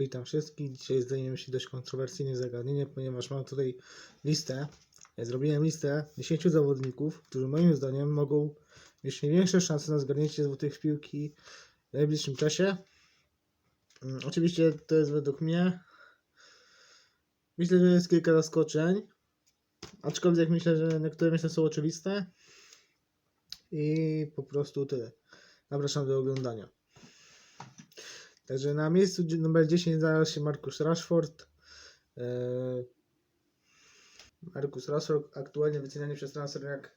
Witam wszystkich. Dzisiaj zajmiemy się dość kontrowersyjnym zagadnieniem, ponieważ mam tutaj listę. Zrobiłem listę 10 zawodników, którzy moim zdaniem mogą mieć największe szanse na zgarnięcie złotych piłki w najbliższym czasie. Mm, Oczywiście to jest według mnie. Myślę, że jest kilka zaskoczeń. Aczkolwiek myślę, że niektóre myślę są oczywiste. I po prostu tyle. Zapraszam do oglądania. Także na miejscu numer 10 znalazł się Marcus Rashford. Eee, Marcus Rashford aktualnie wyceniany przez Transfermarkt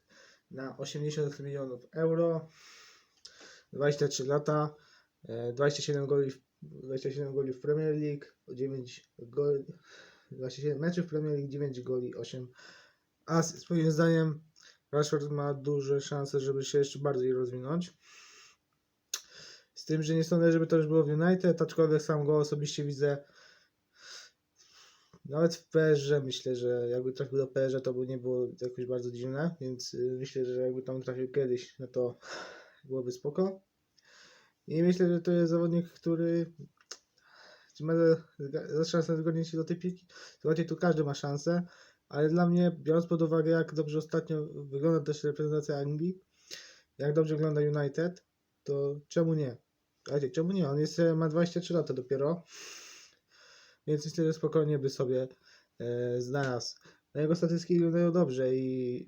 na 80 milionów euro. 23 lata, e, 27 goli w, 27 goli w Premier League, 9 goli, 27 meczów w Premier League, 9 goli, 8 asyst. Moim zdaniem Rashford ma duże szanse, żeby się jeszcze bardziej rozwinąć. Z tym, że nie sądzę, żeby to już było w United, aczkolwiek sam go osobiście widzę nawet w PR-ze myślę, że jakby trafił do PR, to by nie było jakoś bardzo dziwne, więc y, myślę, że jakby tam trafił kiedyś, no to byłoby spoko. I myślę, że to jest zawodnik, który ma za- za szansę zgodnie się do tej tu każdy ma szansę, ale dla mnie, biorąc pod uwagę, jak dobrze ostatnio wygląda też reprezentacja Anglii, jak dobrze wygląda United, to czemu nie? Słuchajcie, czemu nie? On jest, ma 23 lata dopiero, więc myślę, że spokojnie by sobie e, znalazł. No jego statystyki wyglądają dobrze i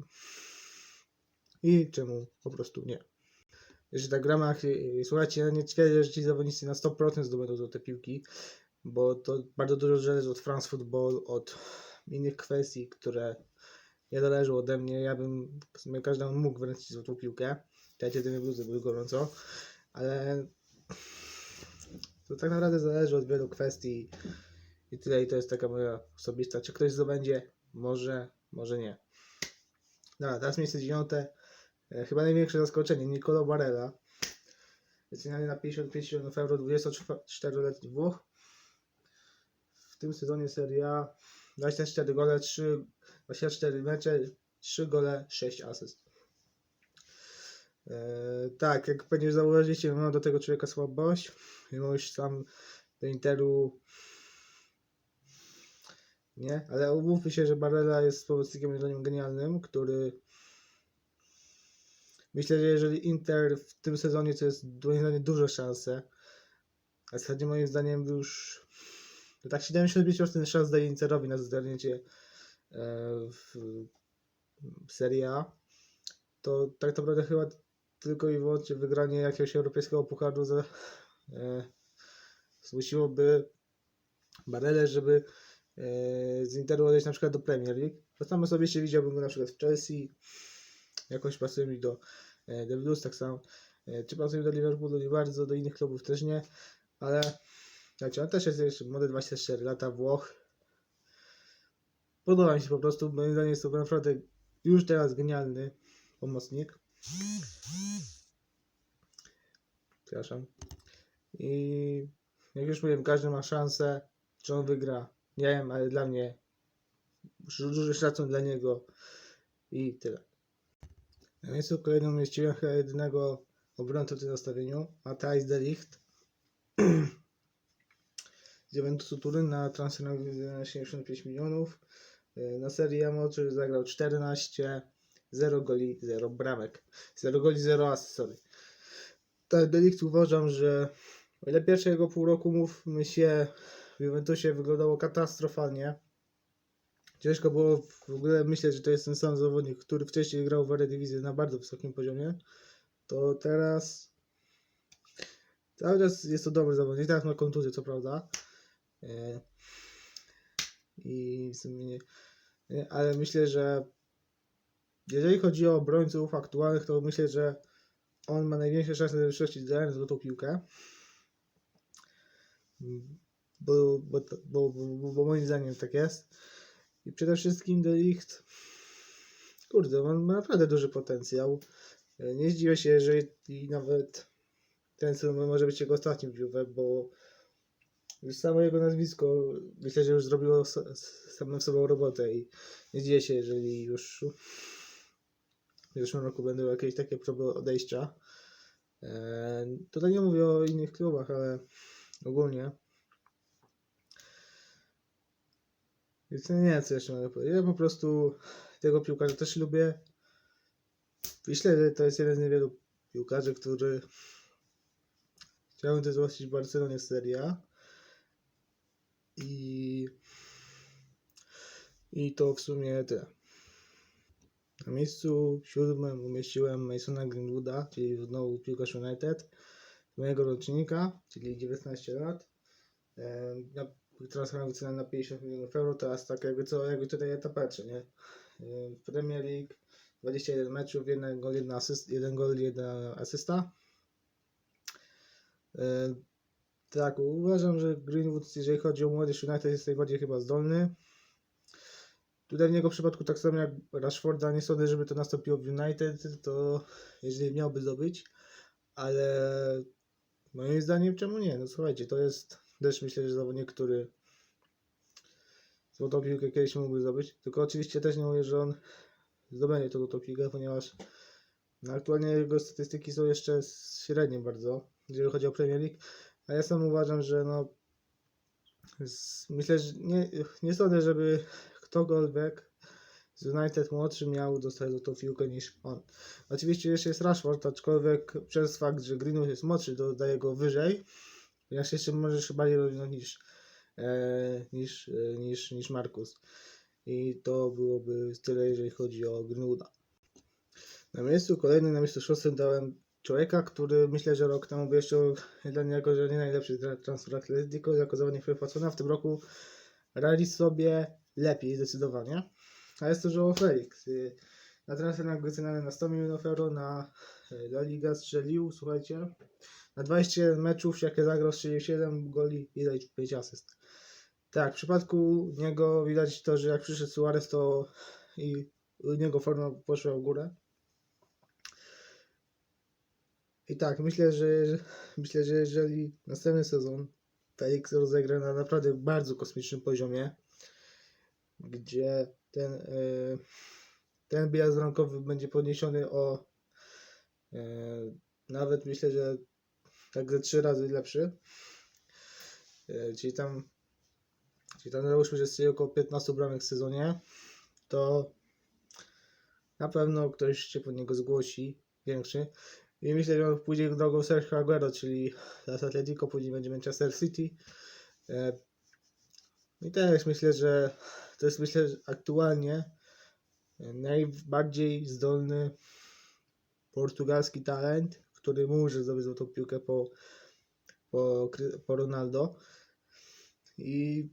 i czemu po prostu nie. Jeszcze tak w słuchajcie, ja nie twierdzę, że ci zawodnicy na 100% zdobędą złote piłki, bo to bardzo dużo zależy od France Football, od innych kwestii, które nie zależą ode mnie. Ja bym w sumie każdemu mógł wręczyć złotą piłkę. Dajcie tym bluzy, bo gorąco, ale to tak naprawdę zależy od wielu kwestii i tyle. I to jest taka moja osobista. Czy ktoś zdobędzie? Może, może nie. Dobra, teraz miejsce dziewiąte. E, Chyba największe zaskoczenie. Nicolo Barella. Wyceniany na 55 milionów euro, 24-letni Włoch. W tym sezonie Serie A 24 gole, 3, 24 mecze, 3 gole, 6 asyst. E, tak, jak pewnie zauważyliście, mam do tego człowieka słabość. Mimo już sam do Interu nie, ale umówmy się, że Barella jest pomocnikiem zdaniem genialnym, który myślę, że jeżeli Inter w tym sezonie, co jest moim zdaniem duże szanse, a zasadzie moim zdaniem już to tak 75% szans daje Interowi na zgarnięcie e, w, w Serie A, to tak naprawdę chyba tylko i wyłącznie wygranie jakiegoś europejskiego pucharu za, e, zmusiłoby Barele, żeby e, z Interu odejść na przykład do Premier League. Bo sam osobiście widziałbym go na przykład w Chelsea, jakoś pasuje mi do e, The Blues, tak samo. E, czy pasuje do Liverpoolu? Nie bardzo, do innych klubów też nie, ale znaczy, on też jest jeszcze młody 24 lata, Włoch. Podoba mi się po prostu, moim zdaniem jest to naprawdę już teraz genialny pomocnik. Przepraszam. I jak już mówiłem, każdy ma szansę, czy on wygra. Nie wiem, ale dla mnie duży szacun dla niego i tyle. Na miejscu kolejną mieściłem chyba jedynego obrońcę w tym zestawieniu, Matthijs de Ligt. Z Juventusu Turyn na transfer na 75 milionów. Na Serie Moczy zagrał 14, 0 goli, 0 bramek. 0 goli, 0 asyst, sorry. Tak, Delikt uważam, że o ile pierwsze jego pół roku, mówmy się, w Juventusie wyglądało katastrofalnie. Ciężko było w ogóle myśleć, że to jest ten sam zawodnik, który wcześniej grał w Eredivisie na bardzo wysokim poziomie. To teraz cały czas jest to dobry zawodnik. Teraz ma kontuzję, co prawda. E, I w sumie nie, ale myślę, że jeżeli chodzi o obrońców aktualnych, to myślę, że on ma największe szanse, żeby przeszczyć za złotą piłkę. Bo, bo, bo, bo, bo moim zdaniem tak jest. I przede wszystkim De Ligt, kurde, on ma naprawdę duży potencjał. Nie zdziwię się, jeżeli nawet ten sezon może być jego ostatnim w bo już samo jego nazwisko myślę, że już zrobiło s- s- samą sobą robotę i nie zdziwię się, jeżeli już w zeszłym roku będą jakieś takie próby odejścia. E, Tutaj nie mówię o innych klubach, ale ogólnie Więc nie wiem, co jeszcze mogę powiedzieć. Ja po prostu tego piłkarza też lubię. Myślę, że to jest jeden z niewielu piłkarzy, który chciałbym też zobaczyć w Barcelonie Serie A. I, I to w sumie tyle. Na miejscu siódmym umieściłem Masona Greenwooda, czyli znowu piłkarz United, mojego rocznika, czyli 19 lat. E, Na transfer wycenę na 50 milionów euro, teraz tak jakby co, jakby tutaj ja patrzę, nie? E, W Premier League 21 meczów, jeden gol, jedna asyst, jeden gol, jedna asysta. E, Tak, uważam, że Greenwood, jeżeli chodzi o młodzież United, jest najbardziej chyba zdolny. Tutaj w jego przypadku, tak samo jak Rashforda, nie sądzę, żeby to nastąpiło w United, to jeżeli miałby zdobyć, ale moim zdaniem czemu nie? No słuchajcie, to jest też myślę, że zawodnik, który złotą piłkę kiedyś mógłby zdobyć, tylko oczywiście też nie mówię, że on zdobędzie tą złotą piłkę, ponieważ no, aktualnie jego statystyki są jeszcze średnie bardzo, jeżeli chodzi o Premier League, a ja sam uważam, że no myślę, że nie, nie sądzę, żeby ktokolwiek z United młodszy miał dostać złotą piłkę niż on. Oczywiście jeszcze jest Rashford, aczkolwiek przez fakt, że Greenwood jest młodszy, to daje go wyżej, ponieważ jeszcze może się bardziej rozwinąć niż, e, niż, e, niż, niż Markus. I to byłoby tyle, jeżeli chodzi o Greenwooda. Na miejscu kolejnym, na miejscu szóstym dałem człowieka, który myślę, że rok temu by jeszcze dla niego, że nie najlepszy tra- transfer Atletico jako zawodnik wypłacony, a w tym roku radzi sobie lepiej zdecydowanie. A jest to Joao Felix. Y, Na transfer na 100 milionów euro na y, La Liga strzelił, słuchajcie, na 21 meczów, jakie zagrał, strzelił 7 goli i dał 5 asyst. Tak, w przypadku niego widać to, że jak przyszedł Suarez, to i u niego forma poszła w górę. I tak, myślę, że myślę, że jeżeli następny sezon Felix rozegra na naprawdę bardzo kosmicznym poziomie, gdzie ten, e, ten bilans bramkowy będzie podniesiony o e, nawet myślę, że tak ze trzy razy lepszy. E, czyli tam czyli tam załóżmy, że strzeli około 15 bramek w sezonie, to na pewno ktoś się po niego zgłosi, większy. I myślę, że on pójdzie drogą Sergio Aguero, czyli z Atletico, później będzie Manchester City. I też myślę, że to jest myślę, że aktualnie najbardziej zdolny portugalski talent, który może zdobyć złotą piłkę po, po, po Ronaldo. I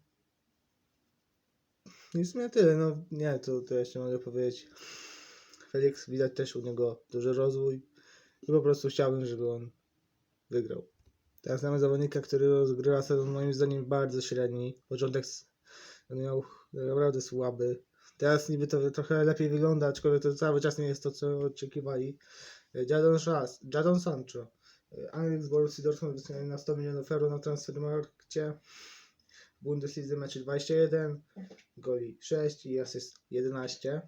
i w tyle, no nie, to, to jeszcze mogę powiedzieć. Felix widać też u niego duży rozwój i po prostu chciałbym, żeby on wygrał. Teraz mamy zawodnika, który rozgrywa sezon moim zdaniem bardzo średni. Początek miał naprawdę słaby. Teraz niby to trochę lepiej wygląda, aczkolwiek to cały czas nie jest to, co oczekiwali. Jadon, Szas, Jadon Sancho. Anglik z Borussii Dortmund wyceniony na 100 milionów euro na Transfermarkcie. W Bundeslidze meczy 21, goli 6 i asyst 11.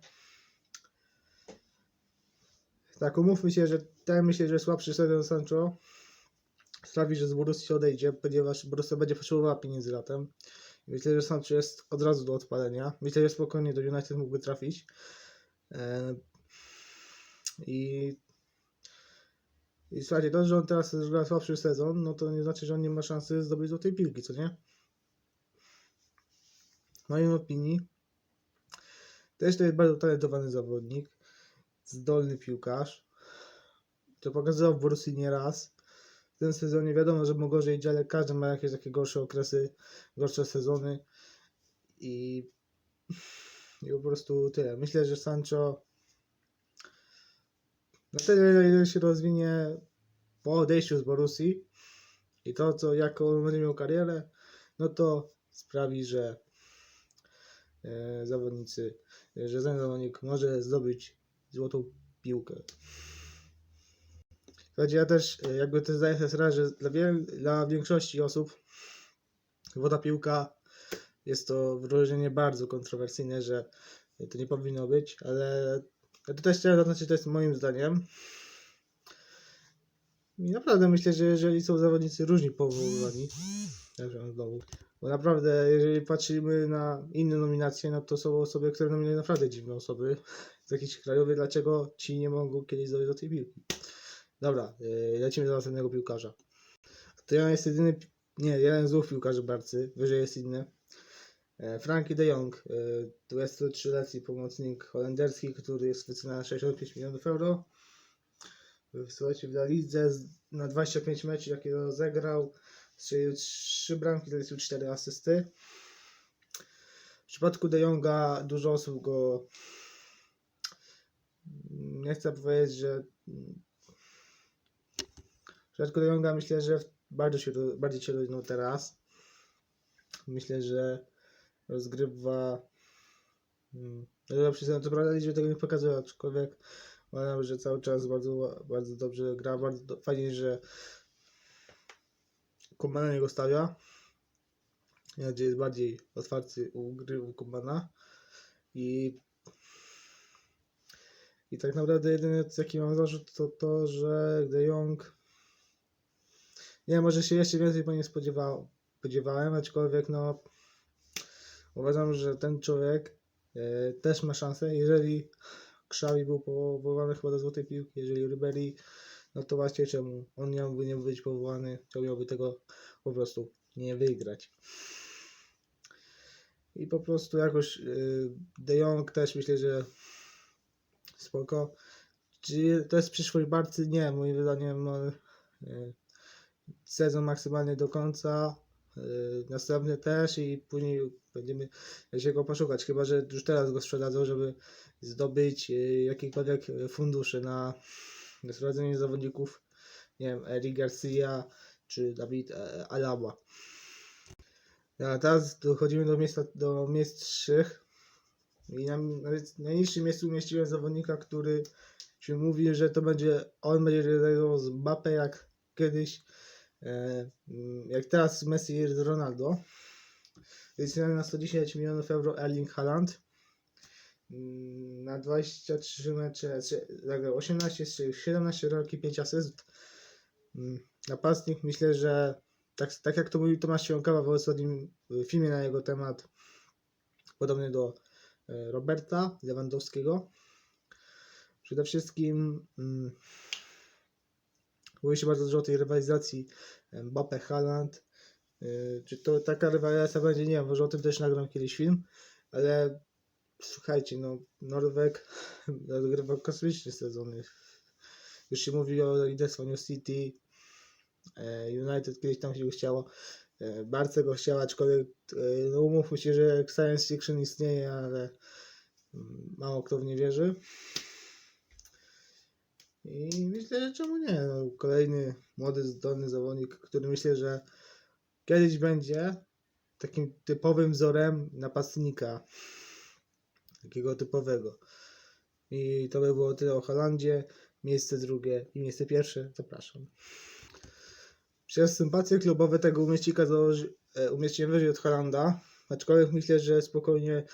Tak, umówmy się, że ten myślę, że słabszy sezon Sancho sprawi, że z Borussii odejdzie, ponieważ Borussia będzie potrzebowała pieniędzy latem. Myślę, że Sancho jest od razu do odpalenia. Myślę, że spokojnie do United mógłby trafić. E, I, i słuchajcie, to, że on teraz gra słabszy sezon, no to nie znaczy, że on nie ma szansy zdobyć złotej piłki, co nie? W mojej opinii też to jest bardzo talentowany zawodnik, zdolny piłkarz. To pokazywał w Borussii nie raz. W tym sezonie wiadomo, że mu gorzej idzie, ale każdy ma jakieś takie gorsze okresy, gorsze sezony i, i po prostu tyle. Myślę, że Sancho na tyle, ile się rozwinie po odejściu z Borussii i to, co jaką będzie miał karierę, no to sprawi, że e, zawodnicy, że ten zawodnik może zdobyć złotą piłkę. Słuchajcie, ja też e, jakby to zdaję sobie sprawę, że dla, wiel- dla większości osób złota piłka jest to wyróżnienie bardzo kontrowersyjne, że to nie powinno być, ale ja to też chciałem zaznaczyć, że to jest moim zdaniem. I naprawdę myślę, że jeżeli są zawodnicy różni przepraszam, znowu, Bo naprawdę, jeżeli patrzymy na inne nominacje, no to są osoby, które nominują naprawdę dziwne osoby z jakichś krajowych. Dlaczego ci nie mogą kiedyś zdobyć do tej piłki? Dobra, yy, lecimy do następnego piłkarza. To ja jest jedyny, nie, jeden z dwóch piłkarzy Barcy, wyżej jest inny. E, Frankie de Jong, e, 23-letni pomocnik holenderski, który jest wycenany na 65 milionów euro. E, Słuchajcie, w La Lidze na 25 meczów, jakie rozegrał, strzelił 3 bramki, zaliczył 4 asysty. W przypadku de Jonga dużo osób go nie chcę powiedzieć, że w przypadku de Jonga myślę, że bardzo się, bardziej się rozwinął teraz. Myślę, że rozgrywa. mm, No przyznam, co prawda liczby tego nie pokazują, aczkolwiek uważam, że cały czas bardzo, bardzo dobrze gra. Bardzo do, fajnie, że Kumana niego stawia. Gdzie jest bardziej otwarty u gry u Kumana. I i tak naprawdę jedyny jaki mam zarzut to to, że De Jong nie może się jeszcze więcej po nim spodziewał, spodziewałem, aczkolwiek no uważam, że ten człowiek e, też ma szansę, jeżeli Krzawi był powołany chyba do złotej piłki, jeżeli Ryberi, no to właśnie czemu on miałby nie być powołany, czemu miałby tego po prostu nie wygrać. I po prostu jakoś y, De Jong też myślę, że spoko. Czy to jest przyszłość Barcy? Nie, moim zdaniem no, y, sezon maksymalny do końca, y, następny też i później będziemy się go poszukać, chyba że już teraz go sprzedadzą, żeby zdobyć y, jakiekolwiek fundusze na, sprowadzenie zawodników, nie wiem, Eric Garcia czy David e, Alaba. A teraz dochodzimy do miejsca, do miejsc trzech. I na, na najniższym miejscu umieściłem zawodnika, który się mówi, że to będzie, on będzie rywalizował z Mbappe jak kiedyś, jak teraz Messi Ronaldo. Jest na 110 milionów euro Erling Haaland. Mm, Na 23 mecze zagrał 18 strzelił, 17 rolki, 5 asyst. Mm, Napastnik myślę, że tak, tak jak to mówił Tomasz Siąkawa w ostatnim y, filmie na jego temat, podobny do e, Roberta Lewandowskiego. Przede wszystkim mm, mówi się bardzo dużo o tej rywalizacji Mbappe Haaland. Y, Czy to taka rywalizacja będzie? Nie wiem, może o tym też nagram kiedyś film, ale słuchajcie, no Norweg rozgrywa kosmiczne sezony. Już się mówi o liderstwie New City, e, United kiedyś tam się chciało, e, Barca go chciała, aczkolwiek e, no umówmy się, że science fiction istnieje, ale mm, mało kto w nie wierzy. I myślę, że czemu nie? No, kolejny młody, zdolny zawodnik, który myślę, że kiedyś będzie takim typowym wzorem napastnika. Takiego typowego. I to by było tyle o Holandzie. Miejsce drugie i miejsce pierwsze. Zapraszam. Przez sympatię klubowe tego umieścika założy, e, umieściłem wyżej od Holanda. Aczkolwiek myślę, że spokojnie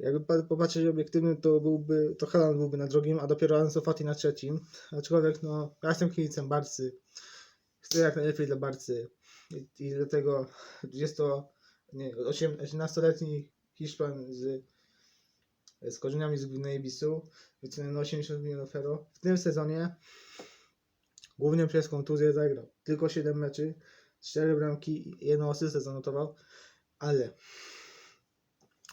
jakby pa- popatrzeć obiektywnie, to byłby, to Haaland byłby na drugim, a dopiero Ansu Fati na trzecim. Aczkolwiek no, ja jestem kibicem Barcy. Chcę jak najlepiej dla Barcy. I, i dlatego 20, nie, 18-letni Hiszpan z, z korzeniami z Gwinei Bisu, wyceniony na 80 milionów euro. W tym sezonie głównie przez kontuzję zagrał. Tylko 7 meczy, 4 bramki jedną asystę zanotował, ale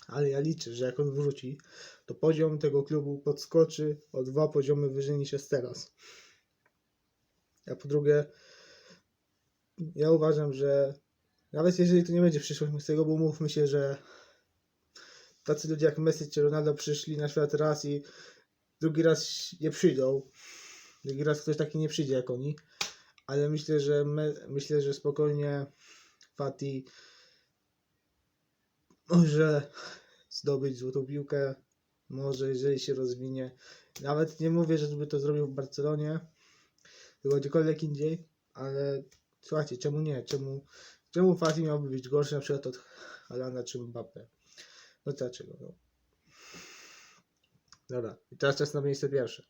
ale ja liczę, że jak on wróci, to poziom tego klubu podskoczy o dwa poziomy wyżej niż jest teraz. A po drugie, ja uważam, że nawet jeżeli to nie będzie przyszłość Messiego, bo mówmy się, że tacy ludzie jak Messi czy Ronaldo przyszli na świat raz i drugi raz nie przyjdą. Drugi raz ktoś taki nie przyjdzie jak oni. Ale myślę, że me, myślę, że spokojnie Fati może zdobyć złotą piłkę. Może, jeżeli się rozwinie. Nawet nie mówię, że by to zrobił w Barcelonie, tylko gdziekolwiek indziej, ale słuchajcie, czemu nie? Czemu, czemu Fati miałby być gorszy na przykład od Alana czy Mbappe? No dlaczego? No. Dobra, i teraz czas na miejsce pierwsze.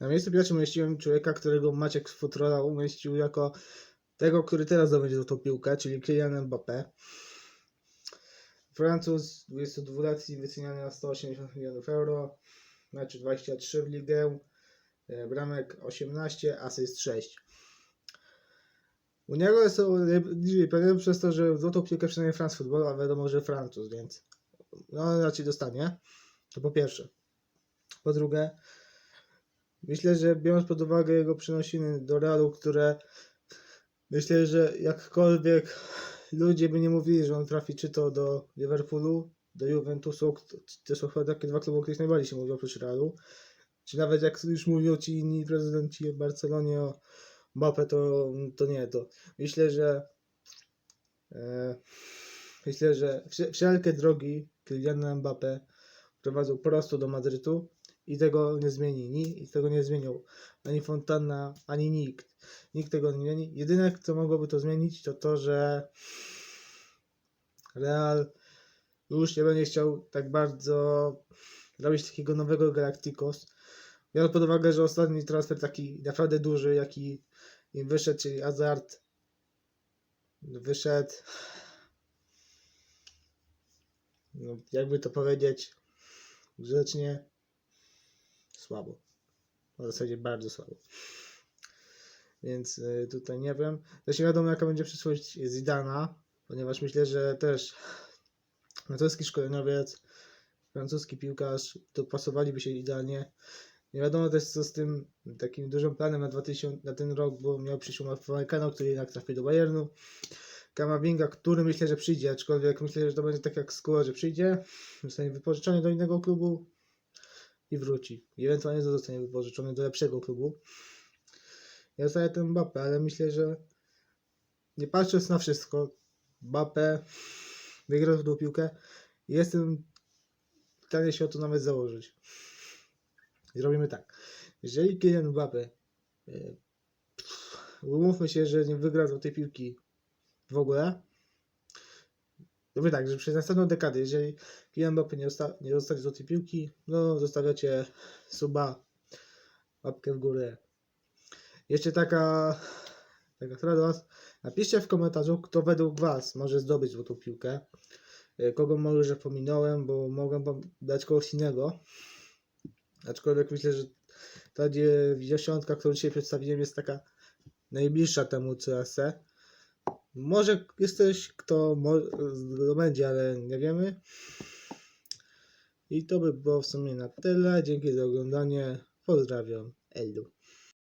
Na miejsce pierwsze umieściłem człowieka, którego Maciek z umieścił jako tego, który teraz zdobędzie złotą piłkę, czyli Kylian Mbappé. Francuz 22-letni wyceniany na 180 milionów euro, mecz 23 w ligę, e, bramek 18, asyst 6. U niego jest pewien przez to, że złotą piłkę przynajmniej France Football, a wiadomo, że Francuz, więc no raczej dostanie. To po pierwsze. Po drugie, myślę, że biorąc pod uwagę jego przenosiny do Realu, które myślę, że jakkolwiek ludzie by nie mówili, że on trafi czy to do Liverpoolu, do Juventusu, to są chyba takie dwa kluby, o których najbardziej się mówi oprócz Realu, czy nawet jak już mówią ci inni prezydenci w Barcelonie o Mbappé, to, to nie, to myślę, że e, myślę, że wsze- wszelkie drogi Kyliana Mbappé prowadzą prosto do Madrytu i tego nie zmieni, ni, i tego nie zmienią ani Fontana, ani nikt. Nikt tego nie zmieni. Jedyne, co mogłoby to zmienić, to to, że Real już nie będzie chciał tak bardzo robić takiego nowego Galacticos. Biorąc pod uwagę, że ostatni transfer taki naprawdę duży, jaki im wyszedł, czyli Hazard wyszedł no, jakby to powiedzieć grzecznie słabo. W zasadzie bardzo słabo. Więc y, tutaj nie wiem. Też nie wiadomo jaka będzie przyszłość Zidana, ponieważ myślę, że też francuski szkoleniowiec, francuski piłkarz dopasowaliby się idealnie. Nie wiadomo też co z tym takim dużym planem na 2000, na ten rok, bo miał przyjść Upamecano, który jednak trafi do Bayernu. Kamavinga, który myślę, że przyjdzie, aczkolwiek myślę, że to będzie tak jak Skóra, że przyjdzie, zostanie wypożyczony do innego klubu i wróci. I ewentualnie zostanie wypożyczony do lepszego klubu. Ja zostaję ten Mbappé, ale myślę, że nie patrząc na wszystko, Mbappé wygrał tą piłkę i jestem w stanie się o to nawet założyć. Zrobimy tak. Jeżeli Kylian Mbappé yy, umówmy się, że nie wygra tej piłki w ogóle, Mówię tak, że przez następną dekadę, jeżeli Kylian Mbappé nie, dosta- nie dostanie złotej piłki, no zostawiacie suba, łapkę w górę. Jeszcze taka, taka sprawa do Was. Napiszcie w komentarzu, kto według Was może zdobyć złotą piłkę. E, Kogo może pominąłem, bo mogę wam dać kogoś innego. Aczkolwiek myślę, że ta dziesiątka, którą dzisiaj przedstawiłem, jest taka najbliższa temu CSC. Może jest ktoś, kto zdobędzie, ale nie wiemy. I to by było w sumie na tyle. Dzięki za oglądanie. Pozdrawiam. Elu.